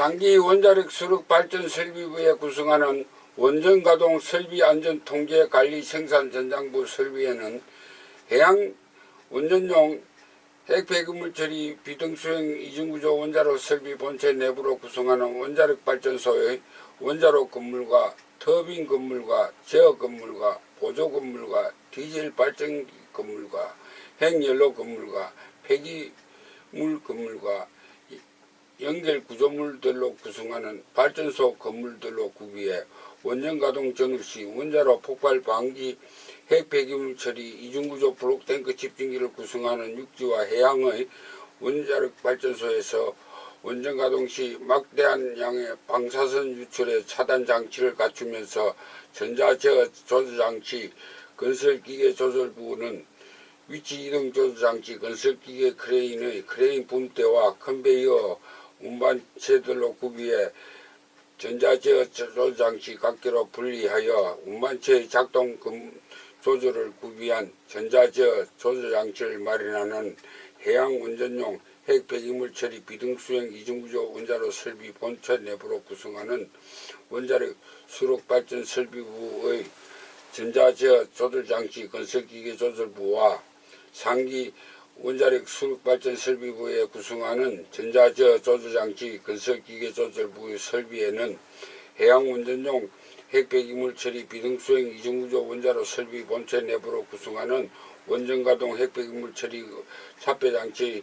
상기 원자력 수력 발전 설비부에 구성하는 원전 가동 설비 안전 통제 관리 생산 전장부 설비에는 해양 원전용 핵폐기물 처리 비등수행 이중구조 원자로 설비 본체 내부로 구성하는 원자력 발전소의 원자로 건물과 터빈 건물과 제어 건물과 보조 건물과 디젤 발전 건물과 핵연료 건물과 폐기물 건물과 연결 구조물들로 구성하는 발전소 건물들로 구비해 원전 가동 전후 시 원자로 폭발 방지 핵 폐기물 처리 이중구조 블록 탱크 집중기를 구성하는 육지와 해양의 원자력 발전소에서 원전 가동 시 막대한 양의 방사선 유출의 차단 장치를 갖추면서 전자제어 조절 장치 건설기계 조절부는 위치 이동 조절 장치 건설기계 크레인의 크레인 붐대와 컨베이어 운반 체들로 구비해 전자제어 조절 장치 각기로 분리하여 운반체의 작동 금- 조절을 구비한 전자제어 조절 장치를 마련하는 해양 원전용 핵 폐기물 처리 비등수행 이중구조 원자로 설비 본체 내부로 구성하는 원자력 수력 발전 설비부의 전자제어 조절 장치 건설기계 조절부와 상기 원자력 수력 발전 설비부에 구성하는 전자제어 조절 장치 건설기계 조절부의 설비에는 해양 원전용 핵폐기물 처리 비등수행 이중구조 원자로 설비 본체 내부로 구성하는 원전 가동 핵폐기물 처리 차폐 장치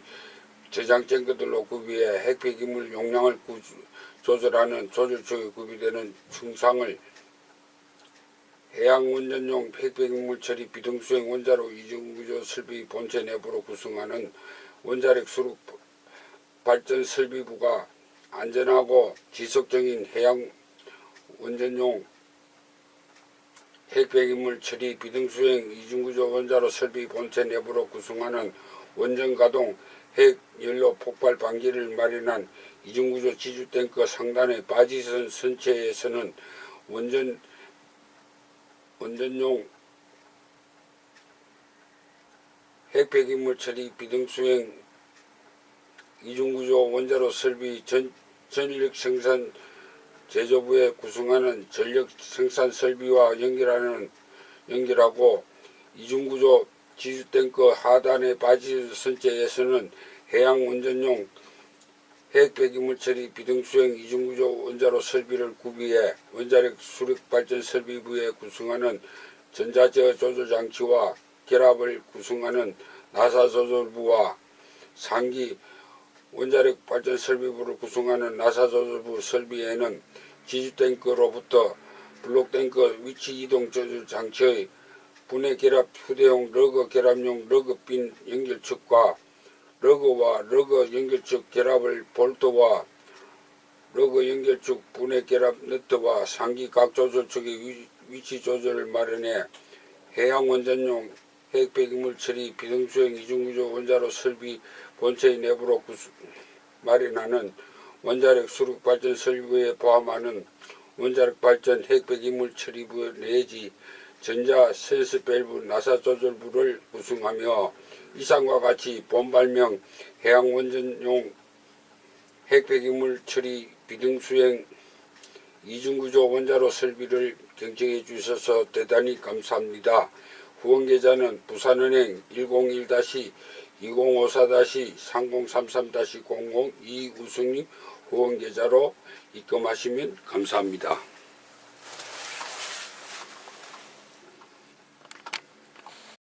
저장 탱크들로 구비해 핵폐기물 용량을 구- 조절하는 조절축에 구비되는 충상을 해양 원전용 핵폐기물 처리 비등수행 원자로 이중구조 설비 본체 내부로 구성하는 원자력 수력 발전 설비부가 안전하고 지속적인 해양 원전용 핵폐기물 처리 비등수행 이중구조 원자로 설비 본체 내부로 구성하는 원전 가동 핵 연료 폭발 방지를 마련한 이중구조 지주 탱크 상단의 바지선 선체에서는 원전 원전용 핵폐기물 처리 비등수행 이중구조 원자로 설비 전, 전력 생산 제조부에 구성하는 전력 생산 설비와 연결하는 연결하고 이중구조 지주탱크 하단의 바지 선체에서는 해양 원전용 핵폐기물 처리 비등수행 이중구조 원자로 설비를 구비해 원자력 수력 발전 설비부에 구성하는 전자제어 조절 장치와 결합을 구성하는 나사 조절부와 상기 원자력 발전 설비부를 구성하는 나사 조절부 설비에는 지주 탱크로부터 블록 탱크 위치 이동 조절 장치의 분해 결합 휴대용 러거 결합용 러거핀 연결축과 러거와 러거 연결축 결합을 볼트와 러거 연결축 분해 결합 너트와 상기 각 조절축의 위- 위치 조절을 마련해 해양 원전용 핵폐기물 처리 비등수행 이중구조 원자로 설비 본체의 내부로 구수, 마련하는 원자력 수력 발전 설비에 포함하는 원자력 발전 핵폐기물 처리부 내지 전자 센스 밸브 나사 조절부를 구성하며 이상과 같이 본발명 해양 원전용 핵폐기물 처리 비등수행 이중구조 원자로 설비를 경청해 주셔서 대단히 감사합니다. 후원 계좌는 부산은행 101-2054-3033-00 이우승님 후원 계좌로 입금하시면 감사합니다.